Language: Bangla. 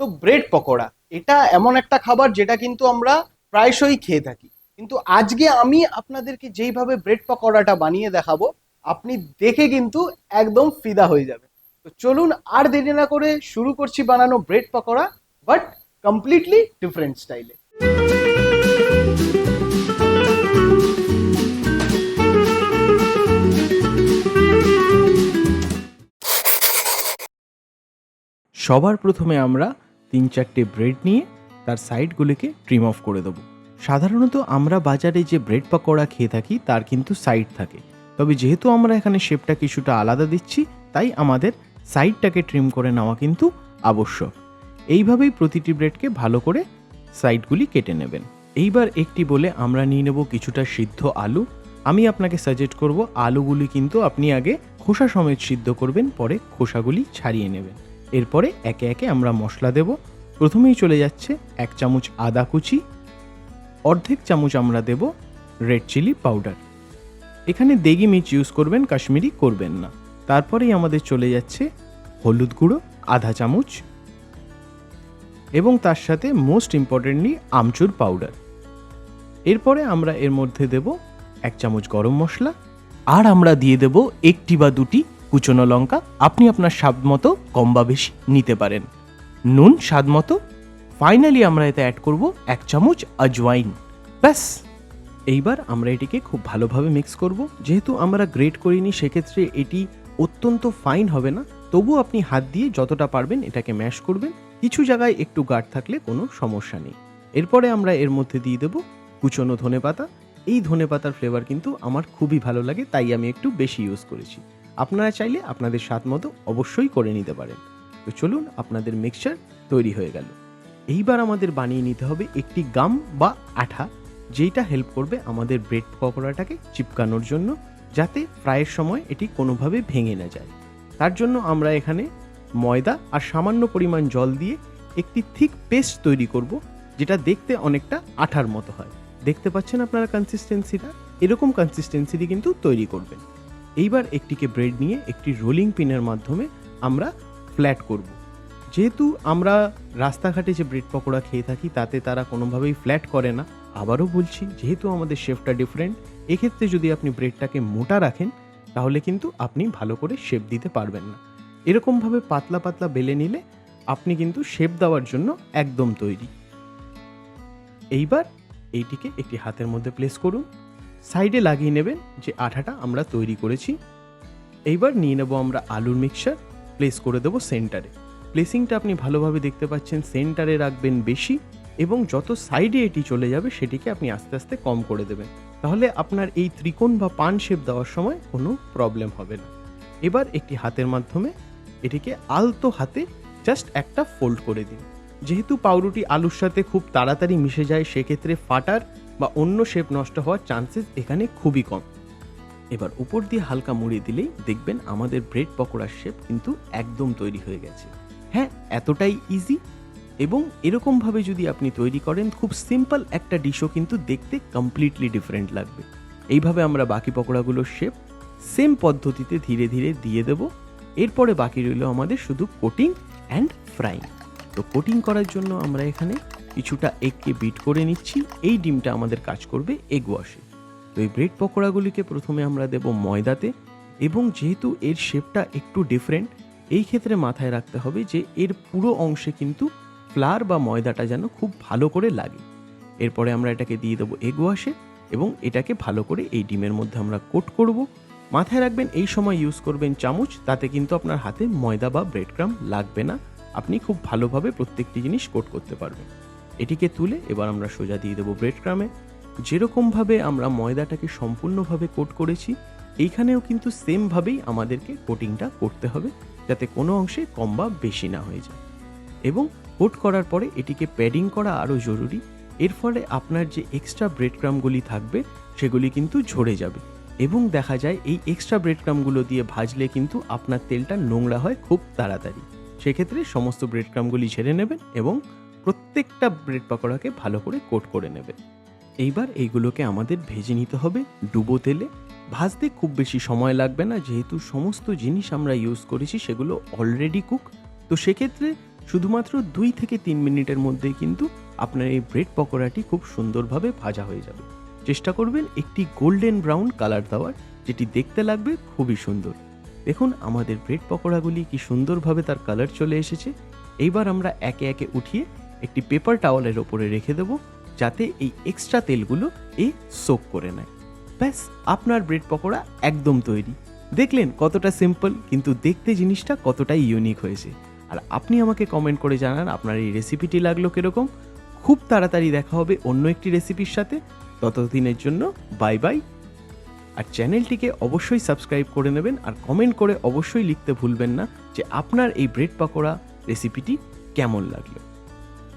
তো ব্রেড পকোড়া, এটা এমন একটা খাবার যেটা কিন্তু আমরা প্রায়শই খেয়ে থাকি। কিন্তু আজকে আমি আপনাদেরকে যেইভাবে ব্রেড পকোড়াটা বানিয়ে দেখাবো, আপনি দেখে কিন্তু একদম ফিদা হয়ে যাবে তো চলুন আর দেরি না করে শুরু করছি বানানো bread pakora but completely different স্টাইলে সবার প্রথমে আমরা তিন চারটে ব্রেড নিয়ে তার সাইডগুলিকে ট্রিম অফ করে দেবো। সাধারণত আমরা বাজারে যে ব্রেড পকোড়া খেয়ে থাকি, তার কিন্তু সাইড থাকে। তবে যেহেতু আমরা এখানে শেপটা কিছুটা আলাদা দিচ্ছি, তাই আমাদের সাইডটাকে ট্রিম করে নেওয়া কিন্তু আবশ্যক। এইভাবেই প্রতিটি ব্রেডকে ভালো করে সাইডগুলি কেটে নেবেন। এইবার একটি বলে আমরা নিয়ে নেব কিছুটা সিদ্ধ আলু। আমি আপনাকে সাজেস্ট করব, আলুগুলি কিন্তু আপনি আগে খোসা সমেত সিদ্ধ করবেন, পরে খোসাগুলি ছাড়িয়ে নেবেন। এরপরে একে একে আমরা মশলা দেব। প্রথমেই চলে যাচ্ছে এক চামচ আদা কুচি, অর্ধেক চামচ আমরা দেব রেড চিলি পাউডার। এখানে দেগি মির্চ ইউজ করবেন, কাশ্মীরি করবেন না। তারপরেই আমাদের চলে যাচ্ছে হলুদ গুঁড়ো, আধা চামচ এবং তার সাথে মোস্ট ইম্পর্টেন্টলি আমচুর পাউডার। এরপরে আমরা এর মধ্যে দেব এক চামচ গরম মশলা, আর আমরা দিয়ে দেব একটি বা দুটি কুচনো লঙ্কা আপনি আপনার স্বাদ মতো কম বা বেশি নিতে পারেন। নুন, স্বাদ মতো। ফাইনালি আমরা এতে অ্যাড করব এক চামচ আজওয়াইন ব্যাস। এইবার আমরা এটিকে খুব ভালোভাবে মিক্স করব। যেহেতু আমরা গ্রেট করিনি, সেক্ষেত্রে এটি অত্যন্ত ফাইন হবে না। তবু আপনি হাত দিয়ে যতটা পারবেন এটাকে ম্যাশ করবেন। কিছু জায়গায় একটু গাঢ় থাকলে কোনো সমস্যা নেই। এরপরে আমরা এর মধ্যে দিয়ে দেবো কুচনো ধনে পাতা এই ধনে পাতার ফ্লেভার কিন্তু আমার খুবই ভালো লাগে, তাই আমি একটু বেশি ইউজ করেছি। আপনারা চাইলে আপনাদের স্বাদ মতো অবশ্যই করে নিতে পারেন। তো চলুন আপনাদের মিক্সচার তৈরি হয়ে গেল। এইবার আমাদের বানিয়ে নিতে হবে একটি গাম বা আঠা, যেইটা হেল্প করবে আমাদের ব্রেড পকোড়াটাকে চিপকানোর জন্য, যাতে ফ্রাইয়ের সময় এটি কোনোভাবে ভেঙে না যায়। তার জন্য আমরা এখানে ময়দা আর সামান্য পরিমাণ জল দিয়ে একটি থিক পেস্ট তৈরি করব, যেটা দেখতে অনেকটা আঠার মতো হয়। দেখতে পাচ্ছেন আপনারা কনসিস্টেন্সিটা এরকম কনসিস্টেন্সিটি কিন্তু তৈরি করবেন। এইবার একটিকে ব্রেড নিয়ে একটি রোলিং পিনের মাধ্যমে আমরা ফ্ল্যাট করব। যেহেতু আমরা রাস্তাঘাটে যে ব্রেড পকোড়া খেয়ে থাকি, তাতে তারা কোনোভাবেই ফ্ল্যাট করে না। আবারও বলছি, যেহেতু আমাদের শেপটা ডিফারেন্ট, এক্ষেত্রে যদি আপনি ব্রেডটাকে মোটা রাখেন, তাহলে কিন্তু আপনি ভালো করে শেপ দিতে পারবেন না। এরকমভাবে পাতলা পাতলা বেলে নিলে আপনি কিন্তু শেপ দেওয়ার জন্য একদম তৈরি। এইবার এইটিকে একটি হাতের মধ্যে প্লেস করুন। সাইডে লাগিয়ে নেবেন যে আঠাটা আমরা তৈরি করেছি। এইবার নিয়ে নেব আমরা আলুর মিক্সচার প্লেস করে দেবো সেন্টারে প্লেসিংটা আপনি ভালোভাবে দেখতে পাচ্ছেন সেন্টারে রাখবেন বেশি এবং যত সাইডে এটি চলে যাবে সেটিকে আপনি আস্তে আস্তে কম করে দেবেন। তাহলে আপনার এই ত্রিকোণ বা পান শেপ দেওয়ার সময় কোনো প্রবলেম হবে না। এবার একটি হাতের মাধ্যমে এটিকে আলতো হাতে জাস্ট একটা ফোল্ড করে দিন। যেহেতু পাউরুটি আলুর সাথে খুব তাড়াতাড়ি মিশে যায়, সেক্ষেত্রে ফাটার বা অন্য শেপ নষ্ট হওয়ার চান্সেস এখানে খুবই কম। এবার উপর দিয়ে হালকা মুড়িয়ে দিলেই দেখবেন আমাদের ব্রেড পকোড়ার শেপ কিন্তু একদম তৈরি হয়ে গেছে। হ্যাঁ এতটাই ইজি এবং এরকমভাবে যদি আপনি তৈরি করেন, খুব সিম্পল একটা ডিশও কিন্তু দেখতে কমপ্লিটলি ডিফারেন্ট লাগবে। এইভাবে আমরা বাকি পকোড়াগুলোর শেপ সেম পদ্ধতিতে ধীরে ধীরে দিয়ে দেব। এরপরে বাকি রইল আমাদের শুধু কোটিং অ্যান্ড ফ্রাইং তো কোটিং করার জন্য আমরা এখানে কিছুটা এগকে বিট করে নিচ্ছি, এই ডিমটা আমাদের কাজ করবে এগ ওয়াশে তো এই ব্রেড পকোড়াগুলিকে প্রথমে আমরা দেব ময়দাতে এবং যেহেতু এর শেপটা একটু ডিফারেন্ট এই ক্ষেত্রে মাথায় রাখতে হবে যে এর পুরো অংশে কিন্তু ফ্লার বা ময়দাটা যেন খুব ভালো করে লাগে। এরপরে আমরা এটাকে দিয়ে দেবো এগ ওয়াশে এবং এটাকে ভালো করে এই ডিমের মধ্যে আমরা কোট করব। মাথায় রাখবেন, এই সময় ইউজ করবেন চামচ, তাতে কিন্তু আপনার হাতে ময়দা বা ব্রেড ক্রাম লাগবে না। আপনি খুব ভালোভাবে প্রত্যেকটি জিনিস কোট করতে পারবেন। এটিকে তুলে এবার আমরা সোজা দিয়ে দেবো ব্রেড ক্রামে যেরকমভাবে আমরা ময়দাটাকে সম্পূর্ণভাবে কোট করেছি, এইখানেও কিন্তু সেমভাবেই আমাদেরকে কোটিংটা করতে হবে, যাতে কোনো অংশে কম বা বেশি না হয়ে যায়। এবং কোট করার পরে এটিকে প্যাডিং করা আরও জরুরি। এর ফলে আপনার যে এক্সট্রা ব্রেড ক্রামগুলি থাকবে, সেগুলি কিন্তু ঝরে যাবে। এবং দেখা যায় এই এক্সট্রা ব্রেড ক্রামগুলো দিয়ে ভাজলে কিন্তু আপনার তেলটা নোংরা হয় খুব তাড়াতাড়ি। সেক্ষেত্রে সমস্ত ব্রেড ক্রামগুলি ঝেড়ে নেবেন এবং প্রত্যেকটা ব্রেড পকোড়াকে ভালো করে কোট করে নেবেন এইবার এইগুলোকে আমাদের ভেজে নিতে হবে ডুবো তেলে। ভাজতে খুব বেশি সময় লাগবে না, যেহেতু সমস্ত জিনিস আমরা ইউজ করেছি সেগুলো অলরেডি কুক তো সেক্ষেত্রে শুধুমাত্র দুই থেকে তিন মিনিটের মধ্যেই কিন্তু আপনার এই ব্রেড পকোড়াটি খুব সুন্দরভাবে ভাজা হয়ে যাবে। চেষ্টা করবেন একটি গোল্ডেন ব্রাউন কালার দেওয়ার, যেটি দেখতে লাগবে খুবই সুন্দর। দেখুন, আমাদের ব্রেড পকোড়াগুলি কি সুন্দরভাবে তার কালার চলে এসেছে। এইবার আমরা একে একে উঠিয়ে একটি পেপার টাওয়ালের ওপরে রেখে দেবো, যাতে এই এক্সট্রা তেলগুলো এ সোক করে নেয়। ব্যাস, আপনার ব্রেড পকোড়া একদম তৈরি। দেখলেন কতটা সিম্পল কিন্তু দেখতে জিনিসটা কতটাই ইউনিক হয়েছে। আর আপনি আমাকে কমেন্ট করে জানান আপনার এই রেসিপিটি লাগল কীরকম। খুব তাড়াতাড়ি দেখা হবে অন্য একটি রেসিপির সাথে। ততদিনের জন্য বাই বাই আর চ্যানেলটিকে অবশ্যই সাবস্ক্রাইব করে নেবেন আর কমেন্ট করে অবশ্যই লিখতে ভুলবেন না যে আপনার এই ব্রেড পকোড়া রেসিপিটি কেমন লাগল।